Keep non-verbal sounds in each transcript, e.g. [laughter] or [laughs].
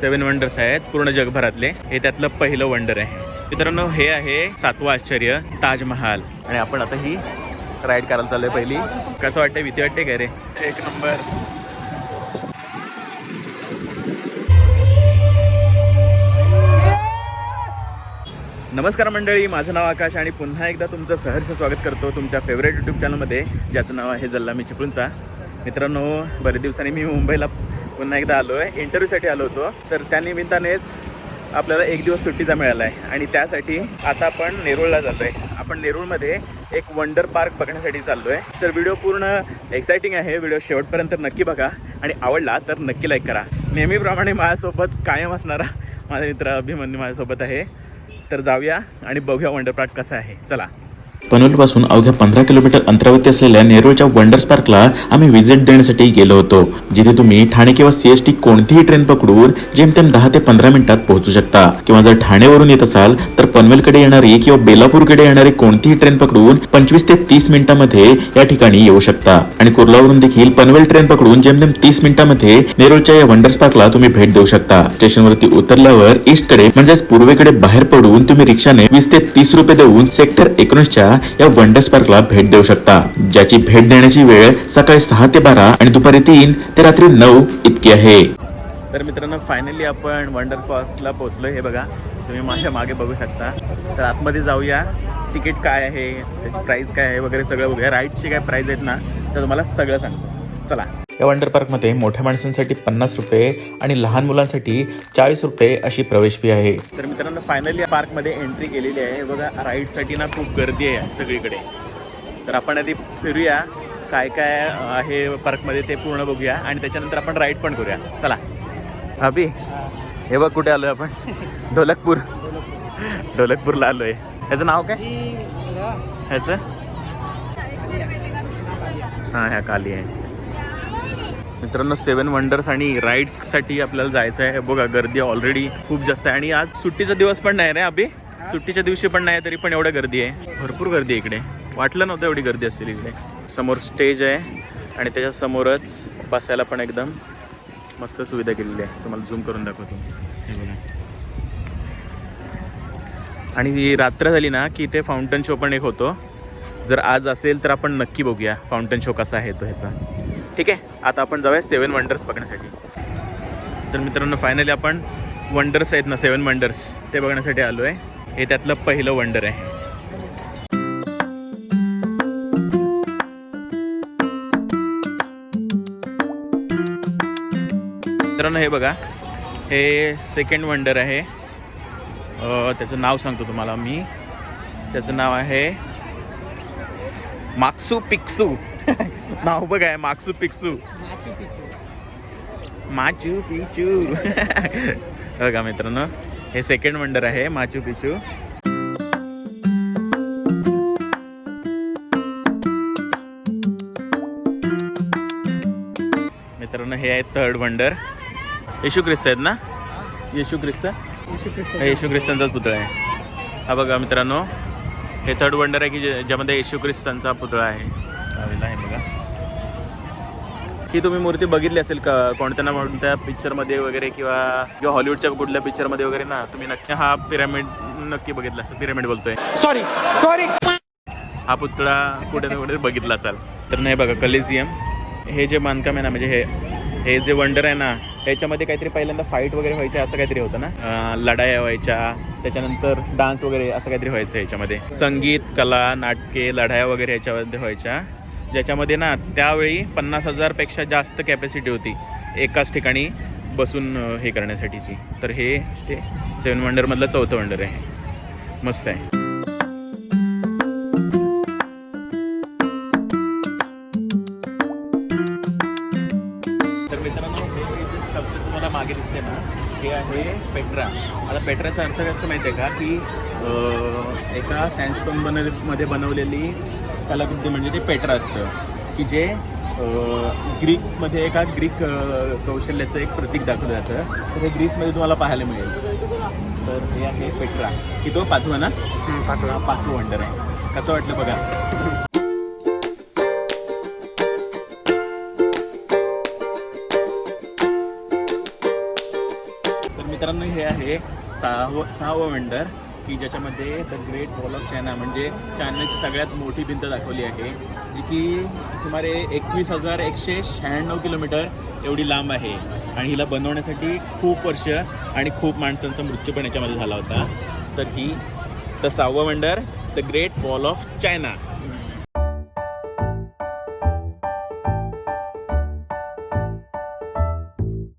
सेवन wonders आहेत पूर्ण जगभरातले. हे त्यातलं पहिलं वंडर आहे. मित्रांनो हे आहे सातवं आश्चर्य ताजमहाल. आणि आपण आता ही राईड करायला चाललोय पहिली. कसं वाटतंय? भीती वाटते काय रे? एक नंबर. नमस्कार मंडळी माझं नाव आकाश आणि पुन्हा एकदा तुमचं सहर्ष स्वागत करतो तुमच्या फेवरेट यूट्यूब चॅनलमध्ये ज्याचं नाव आहे जल्ला मी चिपळूणचा. मित्रांनो बरेच दिवसांनी मी मुंबईला पुन्हा एकदा आलो आहे इंटरव्ह्यूसाठी आलो होतो. तर त्या निमित्तानेच आपल्याला एक दिवस सुट्टीचा मिळाला आहे आणि त्यासाठी आता आपण नेरूळला चाललो आहे आपण नेरूळमध्ये एक वंडर पार्क बघण्यासाठी चाललो आहे तर व्हिडिओ पूर्ण एक्सायटिंग आहे. व्हिडिओ शेवटपर्यंत नक्की बघा. आणि आवडला तर नक्की लाईक करा. नेहमीप्रमाणे माझ्यासोबत कायम असणारा माझा मित्र अभिमन्यू माझ्यासोबत आहे. तर जाऊया आणि बघूया वंडर पार्क कसा आहे. चला. पनवेलपासून अवघ्या पंधरा किलोमीटर अंतरावरती असलेल्या नेरूळच्या वंडर्स पार्कला आम्ही व्हिजिट देण्यासाठी गेलो होतो जिथे तुम्ही ठाणे किंवा सीएसटी कोणतीही ट्रेन पकडून जेमतेम दहा ते पंधरा मिनिटात पोहोचू शकता. किंवा जर ठाणेवरून येत असाल तर पनवेलकडे येणारी किंवा बेलापूरकडे येणारी कोणतीही ट्रेन पकडून पंचवीस ते तीस मिनिटांमध्ये या ठिकाणी येऊ शकता. आणि कुर्लावरून देखील पनवेल ट्रेन पकडून जेमतेम तीस मिनिटांमध्ये नेरूळच्या या वंडर्स पार्कला तुम्ही भेट देऊ शकता. स्टेशनवरती उतरल्यावर ईस्टकडे म्हणजेच पूर्वेकडे बाहेर पडून तुम्ही रिक्षाने वीस ते तीस रुपये देऊन सेक्टर एकोणीसच्या या वंडर्स पार्कला भेट देऊ शकता. ज्याची भेट देण्याची वेळ सकाळी सहा ते बारा आणि दुपारी तीन ते रात्री नऊ इतकी आहे. तर मित्रांनो फायनली आपण वंडर पार्कला पोहोचलो हे बघा तुम्ही माझ्या मागे बघू शकता. तर आतमध्ये जाऊया. तिकीट काय आहे? त्याची प्राईस काय आहे? वगैरे सगळं बघूया. राईडची काय प्राईस आहेत ना तर तुम्हाला सगळं सांगतो. चला. या वंडर पार्कमध्ये मोठ्या माणसांसाठी पन्नास रुपये आणि लहान मुलांसाठी चाळीस रुपये अशी प्रवेश फी आहे. तर मित्रांनो फायनली पार्कमध्ये एंट्री केलेली आहे. बघा राईडसाठी ना खूप गर्दी आहे सगळीकडे. तर आपण आधी फिरूया काय काय आहे पार्कमध्ये ते पूर्ण बघूया आणि त्याच्यानंतर आपण राईड पण करूया. चला. अभि हे बघ कुठे आलोय आपण? ढोलकपूर. ढोलकपूरला आलोय. ह्याचं नाव काय? ह्याचं? हां ह्या खाली आहे. मित्रांनो सेवन वंडर्स आणि राईड्ससाठी आपल्याला जायचं आहे. बघा गर्दी ऑलरेडी खूप जास्त आहे. आणि आज सुट्टीचा दिवस पण नाही रे अभि? सुट्टीच्या दिवशी पण नाही तरी पण एवढं गर्दी आहे. भरपूर गर्दी आहे इकडे. वाटलं नव्हतं एवढी गर्दी असेल इकडे. समोर स्टेज आहे आणि त्याच्या समोरच बसायला पण एकदम मस्त सुविधा केलेली आहे. तुम्हाला झूम करून दाखवतो. हे बघा. आणि ही रात्र झाली ना की इथे फाउंटन शो पण एक होतो. जर आज असेल तर आपण नक्की बघूया. फाउंटन शो कसा आहे तो ह्याचा. ठीक आहे आता आपण जाऊया सेवन वंडर्स बघण्यासाठी. तर मित्रांनो फायनली आपण वंडर्स आहेत ना सेवन वंडर्स ते बघण्यासाठी आलो आहे हे त्यातलं पहिलं वंडर आहे. मित्रांनो हे बघा हे सेकंड वंडर आहे. त्याचं नाव सांगतो तुम्हाला मी. त्याचं नाव आहे माक्सू पिक्सू. [laughs] नाव बघ आहे माक्सू पिक्सू माचू पिचू बघा मित्रांनो हे सेकंड वंडर आहे माचू पिचू मित्रांनो हे आहे थर्ड वंडर येशू ख्रिस्त आहेत ना? येशू ख्रिस्त? हा येशू ख्रिस्तांचाच पुतळा आहे. हा बघा मित्रांनो हे थर्ड वंडर आहे की ज्यामध्ये येशू ख्रिस्तांचा पुतळा आहे. ही तुम्ही मूर्ती बघितली असेल का? कोणत्या ना कोणत्या पिक्चरमध्ये वगैरे किंवा किंवा हॉलिवूडच्या कुठल्या पिक्चरमध्ये वगैरे ना तुम्ही नक्की हा पिरामिड नक्की बघितला असेल. पिरामिड बोलतोय. सॉरी सॉरी हा पुतळा कुठे ना कुठे बघितला असाल. तर नाही बघा कलेजियम हे जे बांधकाम आहे ना म्हणजे हे हे जे वंडर आहे ना ह्याच्यामध्ये काहीतरी पहिल्यांदा फाईट वगैरे व्हायचे असं काहीतरी होतं ना? लढाया व्हायच्या त्याच्यानंतर डान्स वगैरे असं काहीतरी व्हायचं ह्याच्यामध्ये. संगीत कला नाटके लढाया वगैरे ह्याच्यामध्ये व्हायच्या. ज्याच्यामध्ये ना त्यावेळी पन्नास हजारपेक्षा जास्त कॅपॅसिटी होती एकाच ठिकाणी बसून हे करण्यासाठीची. तर हे ते सेवन वंडरमधलं चौथं वंडर आहे. मस्त आहे. तर मित्रांनो हे तुम्हाला मागे दिसते ना हे आहे पेट्रा आता पेट्राचा अर्थ कसं माहिती आहे का? की एका सँडस्टोन बनमध्ये बनवलेली कलाकृती म्हणजे ते पेट्रा असतं की जे ग्रीकमध्ये एका ग्रीक कौशल्याचं एक प्रतीक दाखवलं जातं. तर हे ग्रीसमध्ये तुम्हाला पाहायला मिळेल. तर हे आहे पेट्रा. की तो पाचवा ना? पाचवा. पाचवं वंडर आहे. कसं वाटलं बघा? तर मित्रांनो हे आहे सहावं सहावं वेंडर की ज्याच्यामध्ये the great wall of China म्हणजे चायनाची सगळ्यात मोठी भिंत दाखवली आहे जी की सुमारे एकवीस हजार एकशे शहाण्णव किलोमीटर एवढी लांब आहे. आणि हिला बनवण्यासाठी खूप वर्ष आणि खूप माणसांचा मृत्यू पण याच्यामध्ये झाला होता. तर ही the सावं wonder the great wall of China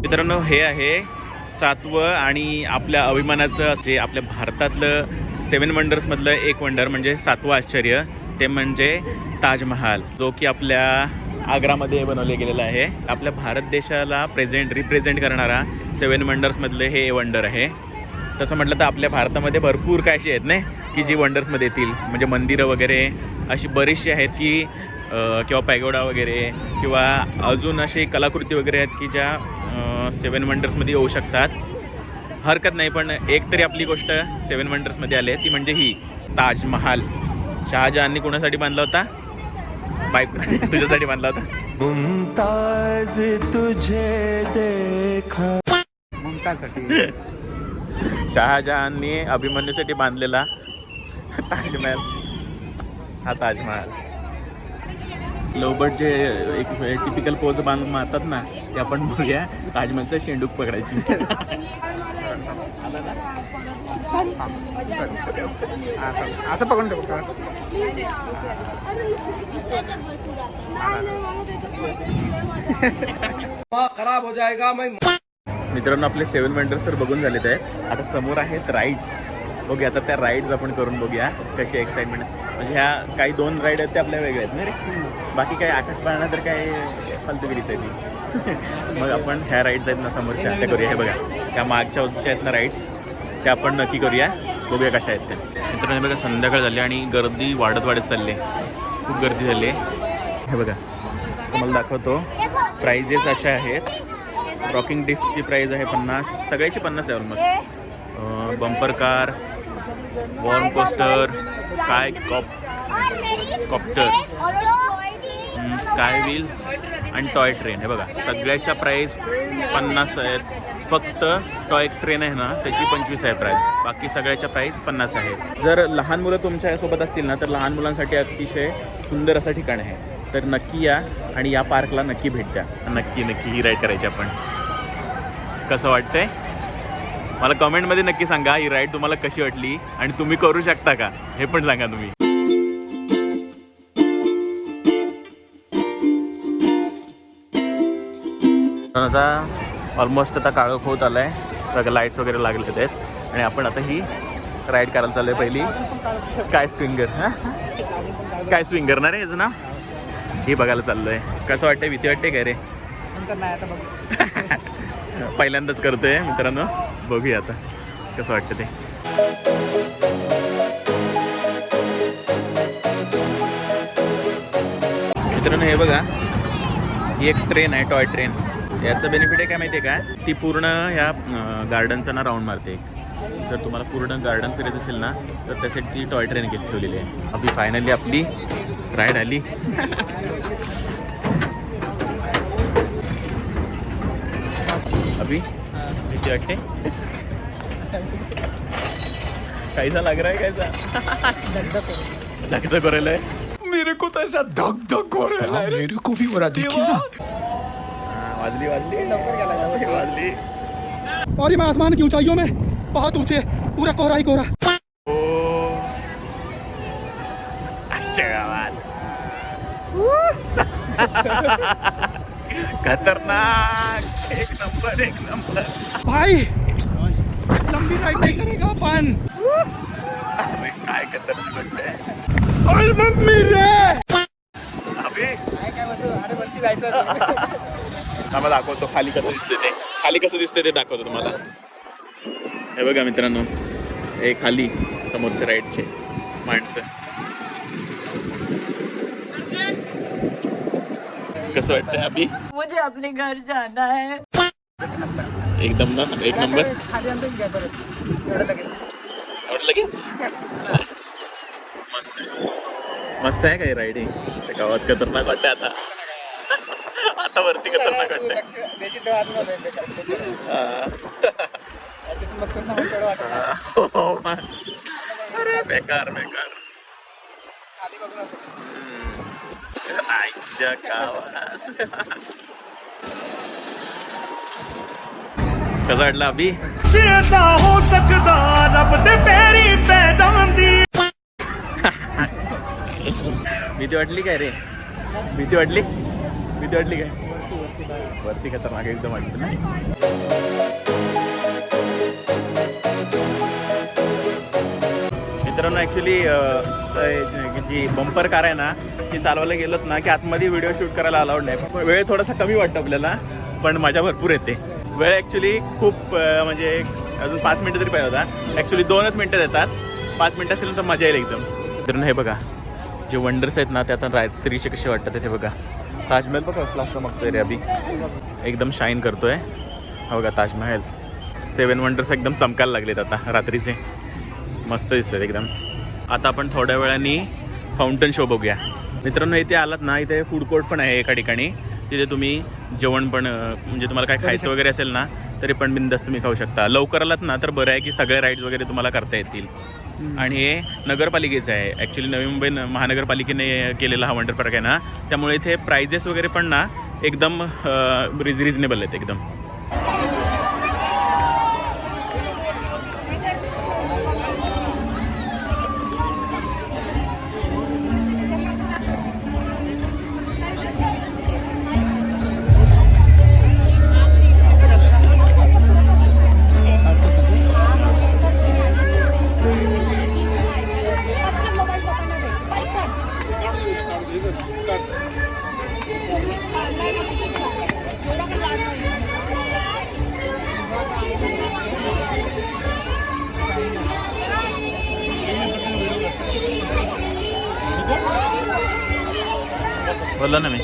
मित्रांनो हे आहे सातवं आणि आपल्या अभिमानाचं असे आपल्या भारतातलं सेवन वंडर्समधलं एक वंडर म्हणजे सातवं आश्चर्य ते म्हणजे ताजमहाल जो की आपल्या आग्रामध्ये बनवले गेलेला आहे. आपल्या भारत देशाला प्रेझेंट रिप्रेझेंट करणारा सेवन वंडर्समधलं हे वंडर आहे. तसं म्हटलं तर आपल्या भारतामध्ये भरपूर काय अशी आहेत ना की जी वंडर्समध्ये येतील. म्हणजे मंदिरं वगैरे अशी बरीचशी आहेत की किंवा पॅगोडा वगैरे किंवा अजून अशी कलाकृती वगैरे आहेत की ज्या सेवन वंडर्समध्ये येऊ शकतात. हरकत नाही पण एक तरी आपली गोष्ट सेवन वंडर्समध्ये आली ती म्हणजे ही ताजमहाल. शहाजहाननी कोणासाठी बांधला होता? बाईक [laughs] तुझ्यासाठी बांधला होता. मुमताज तुझे देखा मुमताजसाठी. शहाजहाननी अभिमन्यूसाठी बांधलेला ताजमहल. हा ताजमहल. लोबट जे एक टिपिकल पोज बांधून मारतात ना ते आपण बघूया. ताजमहलचं शेंडूक पकडायची. असं पकडून ठेवतो बस खराब हो जाएगा मित्रांनो आपले सेवन वंडर्स तर बघून झालेत आहे. आता समोर आहेत राईड्स बघूया. आता त्या राईड्स आपण करून बघूया कशी एक्साइटमेंट म्हणजे ह्या काही दोन राईड आहेत ते आपल्या वेगळ्या आहेत ना रे? बाकी काही आकाश पाळणा तर काय फालतुगिरीच आहे ती [laughs] मग आपण ह्या राईड्स आहेत ना समोरच्या. त्या करूया. हे बघा. त्या मागच्या वरच्या आहेत ना राईड्स त्या आपण नक्की करूया. बघूया कशा आहेत त्या मित्रांनो बघा संध्याकाळ झाली आणि गर्दी वाढत वाढत चालली आहे. खूप गर्दी झाली आहे. हे बघा. तुम्हाला दाखवतो. प्राइजेस अशा आहेत. रॉकिंग डिस्कची प्राईज आहे पन्नास. सगळ्याची पन्नास आहे almost bumper car worm coaster sky cop copter sky wheel आणि टॉय ट्रेन हे बघा सगळ्याच्या प्राईस पन्नास आहेत. फक्त टॉय ट्रेन आहे ना त्याची पंचवीस आहे प्राईस बाकी सगळ्याच्या प्राईस पन्नास आहे जर लहान मुलं तुमच्यासोबत असतील ना तर लहान मुलांसाठी अतिशय सुंदर असं ठिकाण आहे. तर नक्की या आणि या पार्कला नक्की भेट द्या. नक्की नक्की ही राईड करायची आपण. कसं वाटतंय? मला कमेंटमध्ये नक्की सांगा ही राईड तुम्हाला कशी वाटली आणि तुम्ही करू शकता का? हे पण सांगा तुम्ही. आता ऑलमोस्ट आता काळोख होत आलाय. सगळं लाईट्स वगैरे लागले आहेत. आणि आपण आता ही राईड करायला चाललोय पहिली. स्काय स्विंगर हां? स्काय स्विंगर ना रे याचं ना ही बघायला चाललोय. कसं वाटतंय? भीती वाटते काय रे [laughs] नंतर नाही आता बघू पहिल्यांदाच करतोय मित्रांनो. बघूया आता. कसं वाटतं ते? मित्रांनो हे बघा. ही एक ट्रेन आहे टॉय ट्रेन याचं बेनिफिट आहे काय माहिती आहे का? ती पूर्ण ह्या गार्डनचा ना राऊंड मारते. जर तुम्हाला पूर्ण गार्डन फिरायचं असेल ना तर त्यासाठी ती टॉय ट्रेन घेत ठेवलेली आहे. आपली फायनली आपली राईड आली. [laughs] अभी? भीती वाटते कैसा लग रहा है कैसा? धगधग करायला आहे मेरे को तो ऐसा धक धक हो रहा है। मेरे को भी हो रहा देखिए वाजली वाजली लवकर गेला. वाजली और ये मैं आसमान की ऊंचाइयों में बहुत ऊँचे पूरा कोहरा ही कोहरा। गावात [laughs] [laughs] खतरनाक. एक नंबर एक नंबर. भाई लंबी राइड नहीं करेगा अपन. अरे काय खतरनाक वाटतंय ओए मम्मी रे. अबे काय काय म्हणतो? अरे वरती जायचं आम्हाला दाखवतो खाली कसं दिसते ते. खाली कसं दिसते ते दाखवतो तुम्हाला. हे बघा मित्रांनो हे खाली समोरच्या राईडचे माणसं. कसं वाटतंय अभि मुझे अपने घर जाना है। एकदम ना एक नंबर. एवढं लगेच. मस्त आहे. मस्त आहे काही रायडिंग त्या गावात खतरनाक वाटतंय आता. आता वरती खतरनाक तू वाटतंय. हा. अरे बेकार बेकार. आईच्या गावात कसं वाटलं अभि? हो सकदा रब दे पैरी पै जांदी भीती वाटली काय रे? भीती वाटली? भीती वाटली काय? वरती खतरनाक एकदम वाटतं ना? मित्रांनो ॲक्च्युली जी बंपर कार आहे ना की चालवायला गेलोत ना की आतमध्ये व्हिडिओ शूट करायला अलाउड नाही. वेळ थोडासा कमी वाटतो आपल्याला पण मजा भरपूर येते. वेळ ॲक्च्युली खूप म्हणजे अजून पाच मिनटं तरी पाहिजे होता. ॲक्च्युली दोनच मिनटं देतात. पाच मिनटं असेल तर मजा येईल एकदम. मित्रांनो हे बघा. जे वंडर्स आहेत ना ते आता रात्रीचे कसे वाटतात ते बघा. ताजमहल बघा कसला चमकतोय रे अभि. एकदम शाईन करतोय. हा बघा ताजमहल. सेवन वंडर्स एकदम चमकायला लागलेत आता रात्रीचे. मस्त दिसतात एकदम. आता आपण थोड्या वेळाने फाउंटन शो बघूया. मित्रांनो इथे आलात ना इथे फूड कोर्ट पण आहे एका ठिकाणी. तिथे तुम्ही जेवण पण म्हणजे तुम्हाला काय खायचं वगैरे असेल ना तरी पण बिंदास तुम्ही खाऊ शकता. लवकर आलात ना तर बरं आहे की सगळे राईड्स वगैरे तुम्हाला करता येतील. आणि हे नगरपालिकेचं आहे. ॲक्च्युली नवी मुंबई महानगरपालिकेने केलेला हा वंडर पार्क आहे ना. त्यामुळे इथे प्राइजेस वगैरे पण ना एकदम रिज रिजनेबल आहेत एकदम. बोललो ना मी.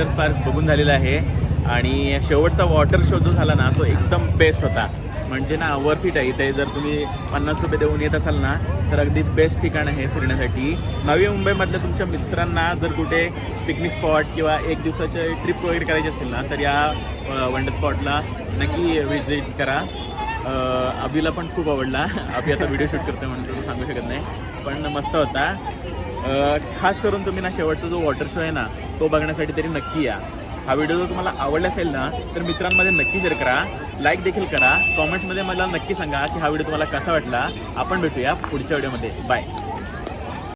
वॉटर पार्क बघून झालेला आहे. आणि शेवटचा वॉटर शो जो झाला ना तो एकदम बेस्ट होता. म्हणजे ना वर्थ आहे. इथे जर तुम्ही पन्नास रुपये देऊन येत असाल ना तर अगदी बेस्ट ठिकाण आहे फिरण्यासाठी. नवी मुंबईमधल्या तुमच्या मित्रांना जर कुठे पिकनिक स्पॉट किंवा एक दिवसाचे ट्रिप वगैरे करायची असेल ना तर या वंडर स्पॉटला नक्की व्हिजिट करा. अभिला पण खूप आवडला. अभि आता व्हिडिओ शूट करतो म्हणतो सांगू शकत नाही. पण मस्त होता. खास करून तुम्ही ना शेवटचा जो वॉटर शो आहे ना तो बघण्यासाठी तरी नक्की या. हा व्हिडिओ जर तुम्हाला आवडला असेल ना तर मित्रांमध्ये नक्की शेअर करा. लाईक देखील करा. कॉमेंट्समध्ये मला नक्की सांगा की हा व्हिडिओ तुम्हाला कसा वाटला. आपण भेटूया पुढच्या व्हिडिओमध्ये बाय